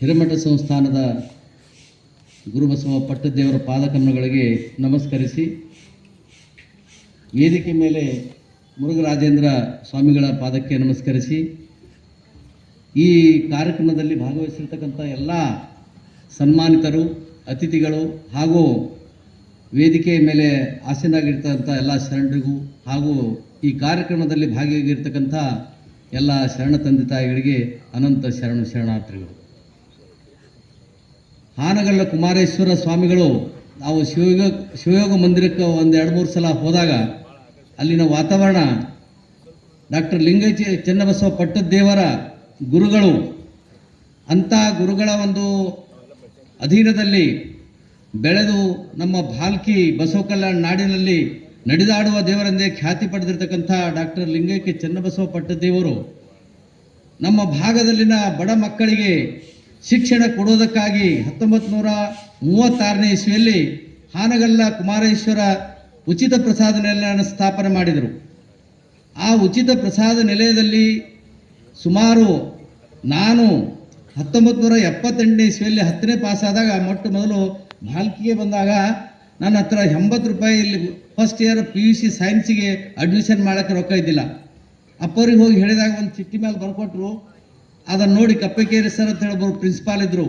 ಹಿರೇಮಠ ಸಂಸ್ಥಾನದ ಗುರುಬಸವ ಪಟ್ಟದೇವರ ಪಾದಕಮ್ಮಗಳಿಗೆ ನಮಸ್ಕರಿಸಿ, ವೇದಿಕೆ ಮೇಲೆ ಮುರುಘರಾಜೇಂದ್ರ ಸ್ವಾಮಿಗಳ ಪಾದಕ್ಕೆ ನಮಸ್ಕರಿಸಿ, ಈ ಕಾರ್ಯಕ್ರಮದಲ್ಲಿ ಭಾಗವಹಿಸಿರ್ತಕ್ಕಂಥ ಎಲ್ಲ ಸನ್ಮಾನಿತರು, ಅತಿಥಿಗಳು ಹಾಗೂ ವೇದಿಕೆಯ ಮೇಲೆ ಆಸೀನಾಗಿರ್ತಕ್ಕಂಥ ಎಲ್ಲ ಶರಣರಿಗೂ ಹಾಗೂ ಈ ಕಾರ್ಯಕ್ರಮದಲ್ಲಿ ಭಾಗಿಯಾಗಿರ್ತಕ್ಕಂಥ ಎಲ್ಲ ಶರಣ ತಂದೆ ತಾಯಿಗಳಿಗೆ ಅನಂತ ಶರಣು ಶರಣಾರ್ಥಿಗಳು. ಹಾನಗಲ್ಲ ಕುಮಾರೇಶ್ವರ ಸ್ವಾಮಿಗಳು, ನಾವು ಶಿವಯೋಗ ಶಿವಯೋಗ ಮಂದಿರಕ್ಕೆ ಒಂದು ಎರಡು ಮೂರು ಸಲ ಹೋದಾಗ ಅಲ್ಲಿನ ವಾತಾವರಣ, ಡಾಕ್ಟರ್ ಲಿಂಗೈಚ ಚನ್ನಬಸವ ಪಟ್ಟದೇವರ ಗುರುಗಳು ಅಂಥ ಗುರುಗಳ ಒಂದು ಅಧೀನದಲ್ಲಿ ಬೆಳೆದು ನಮ್ಮ ಭಾಲ್ಕಿ ಬಸವ ಕಲ್ಯಾಣ ನಾಡಿನಲ್ಲಿ ನಡೆದಾಡುವ ದೇವರೆಂದೇ ಖ್ಯಾತಿ ಪಡೆದಿರ್ತಕ್ಕಂಥ ಡಾಕ್ಟರ್ ಲಿಂಗೈಕ್ಯ ಚನ್ನಬಸವ ಪಟ್ಟದೇವರು ನಮ್ಮ ಭಾಗದಲ್ಲಿನ ಬಡ ಮಕ್ಕಳಿಗೆ ಶಿಕ್ಷಣ ಕೊಡೋದಕ್ಕಾಗಿ ಹತ್ತೊಂಬತ್ತು ನೂರ ಮೂವತ್ತಾರನೇ ಇಸ್ವಿಯಲ್ಲಿ ಹಾನಗಲ್ಲ ಕುಮಾರೇಶ್ವರ ಉಚಿತ ಪ್ರಸಾದ ನಿಲಯವನ್ನು ಸ್ಥಾಪನೆ ಮಾಡಿದರು. ಆ ಉಚಿತ ಪ್ರಸಾದ ನಿಲಯದಲ್ಲಿ ಸುಮಾರು ನಾನು ಹತ್ತೊಂಬತ್ತು ನೂರ ಎಪ್ಪತ್ತೆಂಟನೇ ಇಸ್ವಿಯಲ್ಲಿ ಹತ್ತನೇ ಪಾಸಾದಾಗ ಮೊಟ್ಟ ಮೊದಲು ಭಾಲ್ಕಿಗೆ ಬಂದಾಗ ನನ್ನ ಹತ್ರ ಎಂಬತ್ತು ರೂಪಾಯಿ ಇಲ್ಲಿ first year P U C ಸೈನ್ಸಿಗೆ admission ಮಾಡೋಕ್ಕೆ ರೊಕ್ಕ ಇದ್ದಿಲ್ಲ. ಅಪ್ಪವ್ರಿಗೆ ಹೋಗಿ ಹೇಳಿದಾಗ ಒಂದು ಚಿಟ್ಟಿ ಮೇಲೆ ಬರ್ಕೊಟ್ರು ಅದನ್ನು ನೋಡಿ ಕಪ್ಪೆಕೇರಿ ಸರ್ ಅಂತ ಹೇಳೋರು ಪ್ರಿನ್ಸಿಪಾಲ್ ಇದ್ದರು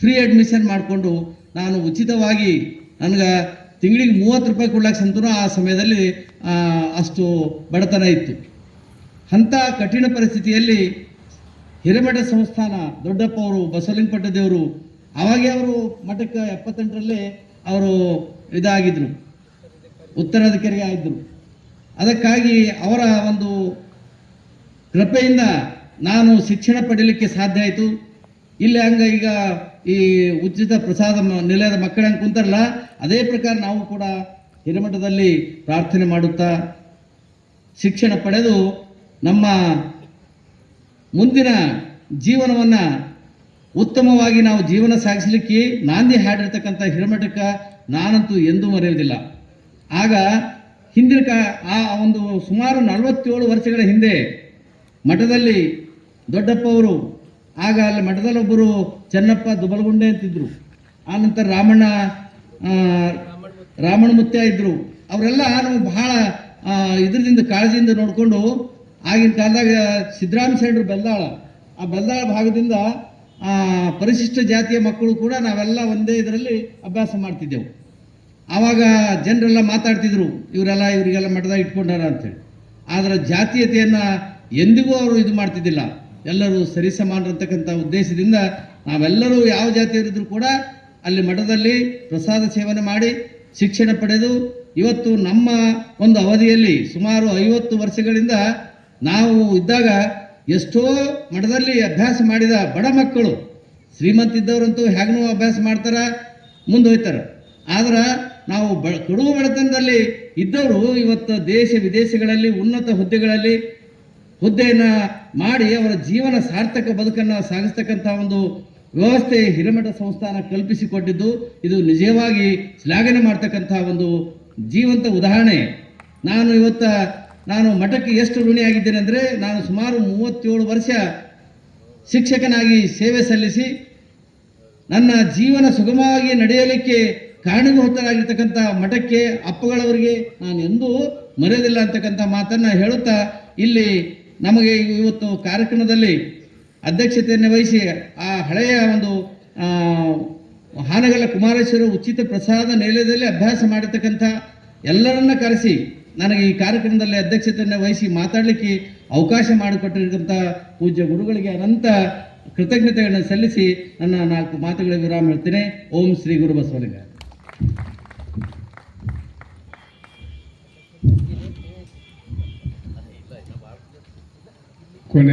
ಫ್ರೀ ಅಡ್ಮಿಷನ್ ಮಾಡಿಕೊಂಡು ನಾನು ಉಚಿತವಾಗಿ ನನಗೆ ತಿಂಗಳಿಗೆ ಮೂವತ್ತು ರೂಪಾಯಿ ಕೊಡ್ಲಿಕ್ಕೆ ಸಂತೂ ಆ ಸಮಯದಲ್ಲಿ ಅಷ್ಟು ಬಡತನ ಇತ್ತು. ಅಂಥ ಕಠಿಣ ಪರಿಸ್ಥಿತಿಯಲ್ಲಿ ಹಿರೇಮಠ ಸಂಸ್ಥಾನ ದೊಡ್ಡಪ್ಪ ಅವರು, ಬಸವಲಿಂಗಪಟ್ಟ ದೇವರು, ಅವಾಗೆ ಅವರು ಮಠಕ್ಕೆ ಎಪ್ಪತ್ತೆಂಟರಲ್ಲಿ ಅವರು ಇದಾಗಿದ್ದರು ಉತ್ತರಾಧಿಕಾರಿ ಆಗಿದ್ದರು ಅದಕ್ಕಾಗಿ ಅವರ ಒಂದು ಕೃಪೆಯಿಂದ ನಾನು ಶಿಕ್ಷಣ ಪಡೀಲಿಕ್ಕೆ ಸಾಧ್ಯ ಆಯಿತು. ಇಲ್ಲಿ ಹಂಗ ಈಗ ಈ ಉಚಿತ ಪ್ರಸಾದ ನಿಲಯದ ಮಕ್ಕಳ ಹಂಗೆ ಕುಂತಾರಲ್ಲ, ಅದೇ ಪ್ರಕಾರ ನಾವು ಕೂಡ ಹಿರೇಮಠದಲ್ಲಿ ಪ್ರಾರ್ಥನೆ ಮಾಡುತ್ತಾ, ಶಿಕ್ಷಣ ಪಡೆದು ನಮ್ಮ ಮುಂದಿನ ಜೀವನವನ್ನು ಉತ್ತಮವಾಗಿ ನಾವು ಜೀವನ ಸಾಗಿಸಲಿಕ್ಕೆ ನಾಂದಿ ಹಾಡಿರ್ತಕ್ಕಂಥ ಹಿರೇಮಠಕ್ಕೆ ನಾನಂತೂ ಎಂದೂ ಮರೆಯುವುದಿಲ್ಲ. ಆಗ ಹಿಂದಿನ ಕಾ, ಆ ಒಂದು ಸುಮಾರು ನಲವತ್ತೇಳು ವರ್ಷಗಳ ಹಿಂದೆ ಮಠದಲ್ಲಿ ದೊಡ್ಡಪ್ಪ ಅವರು ಆಗ ಅಲ್ಲಿ ಮಠದಲ್ಲಿ ಒಬ್ಬರು ಚೆನ್ನಪ್ಪ ದುಬಲಗುಂಡೆ ಅಂತಿದ್ರು. ಆನಂತರ ರಾಮಣ್ಣ ರಾಮಣ್ಣ ಮುತ್ಯ ಇದ್ದರು ಅವರೆಲ್ಲ ನಾವು ಬಹಳ ಇದರಿಂದ ಕಾಳಜಿಯಿಂದ ನೋಡಿಕೊಂಡು ಆಗಿನ ಕಾಲದಾಗ ಸಿದ್ದರಾಮ ಸೈಡ್ರು ಬೆಲ್ದಾಳ. ಆ ಬೆಲ್ದಾಳ ಭಾಗದಿಂದ ಪರಿಶಿಷ್ಟ ಜಾತಿಯ ಮಕ್ಕಳು ಕೂಡ ನಾವೆಲ್ಲ ಒಂದೇ ಇದರಲ್ಲಿ ಅಭ್ಯಾಸ ಮಾಡ್ತಿದ್ದೆವು. ಆವಾಗ ಜನರೆಲ್ಲ ಮಾತಾಡ್ತಿದ್ರು, ಇವರೆಲ್ಲ ಇವರಿಗೆಲ್ಲ ಮಠದಾಗ ಇಟ್ಕೊಂಡಾರ ಅಂತೇಳಿ ಆದರೆ ಜಾತೀಯತೆಯನ್ನು ಎಂದಿಗೂ ಅವರು ಇದು ಮಾಡ್ತಿದ್ದಿಲ್ಲ. ಎಲ್ಲರೂ ಸರಿಸಮಾನರತಕ್ಕಂಥ ಉದ್ದೇಶದಿಂದ ನಾವೆಲ್ಲರೂ ಯಾವ ಜಾತಿಯರಿದ್ದರೂ ಕೂಡ ಅಲ್ಲಿ ಮಠದಲ್ಲಿ ಪ್ರಸಾದ ಸೇವನೆ ಮಾಡಿ ಶಿಕ್ಷಣ ಪಡೆದು ಇವತ್ತು ನಮ್ಮ ಒಂದು ಅವಧಿಯಲ್ಲಿ ಸುಮಾರು ಐವತ್ತು ವರ್ಷಗಳಿಂದ ನಾವು ಇದ್ದಾಗ ಎಷ್ಟೋ ಮಠದಲ್ಲಿ ಅಭ್ಯಾಸ ಮಾಡಿದ ಬಡ ಮಕ್ಕಳು, ಶ್ರೀಮಂತ ಇದ್ದವರಂತೂ ಹೇಗೂ ಅಭ್ಯಾಸ ಮಾಡ್ತಾರ ಮುಂದೆ ಹೋಯ್ತಾರೆ ಆದ್ರೆ ನಾವು ಬ ಕಡುವ ಬಡತನದಲ್ಲಿ ಇದ್ದವರು ಇವತ್ತು ದೇಶ ವಿದೇಶಗಳಲ್ಲಿ ಉನ್ನತ ಹುದ್ದೆಗಳಲ್ಲಿ ಹುದ್ದೆಯನ್ನು ಮಾಡಿ ಅವರ ಜೀವನ ಸಾರ್ಥಕ ಬದುಕನ್ನು ಸಾಗಿಸ್ತಕ್ಕಂಥ ಒಂದು ವ್ಯವಸ್ಥೆ ಹಿರೇಮಠ ಸಂಸ್ಥಾನ ಕಲ್ಪಿಸಿಕೊಟ್ಟಿದ್ದು, ಇದು ನಿಜವಾಗಿ ಶ್ಲಾಘನೆ ಮಾಡ್ತಕ್ಕಂಥ ಒಂದು ಜೀವಂತ ಉದಾಹರಣೆ. ನಾನು ಇವತ್ತ, ನಾನು ಮಠಕ್ಕೆ ಎಷ್ಟು ಋಣಿಯಾಗಿದ್ದೇನೆ ಅಂದರೆ, ನಾನು ಸುಮಾರು ಮೂವತ್ತೇಳು ವರ್ಷ ಶಿಕ್ಷಕನಾಗಿ ಸೇವೆ ಸಲ್ಲಿಸಿ, ನನ್ನ ಜೀವನ ಸುಗಮವಾಗಿ ನಡೆಯಲಿಕ್ಕೆ ಕಾರಣೀಭೂತರಾಗಿರ್ತಕ್ಕಂಥ ಮಠಕ್ಕೆ ಅಪ್ಪಗಳವರಿಗೆ ನಾನು ಎಂದೂ ಮರೆಯೋದಿಲ್ಲ ಅಂತಕ್ಕಂಥ ಮಾತನ್ನು ಹೇಳುತ್ತಾ, ಇಲ್ಲಿ ನಮಗೆ ಇವತ್ತು ಕಾರ್ಯಕ್ರಮದಲ್ಲಿ ಅಧ್ಯಕ್ಷತೆಯನ್ನು ವಹಿಸಿ ಆ ಹಳೆಯ ಒಂದು ಹಾನಗಲ ಹಾನಗಲ್ಲ ಕುಮಾರೇಶ್ವರ ಉಚಿತ ಪ್ರಸಾದ ನಿಲಯದಲ್ಲಿ ಅಭ್ಯಾಸ ಮಾಡಿರ್ತಕ್ಕಂಥ ಎಲ್ಲರನ್ನ ಕರೆಸಿ ನನಗೆ ಈ ಕಾರ್ಯಕ್ರಮದಲ್ಲಿ ಅಧ್ಯಕ್ಷತೆಯನ್ನು ವಹಿಸಿ ಮಾತಾಡಲಿಕ್ಕೆ ಅವಕಾಶ ಮಾಡಿಕೊಟ್ಟಿರ್ತಕ್ಕಂಥ ಪೂಜ್ಯ ಗುರುಗಳಿಗೆ ಅನಂತ ಕೃತಜ್ಞತೆಗಳನ್ನು ಸಲ್ಲಿಸಿ ನನ್ನ ನಾಲ್ಕು ಮಾತುಗಳ ವಿರಾಮ ಹೇಳ್ತೇನೆ. ಓಂ ಶ್ರೀ ಗುರು ಬಸವಲಿಂಗ.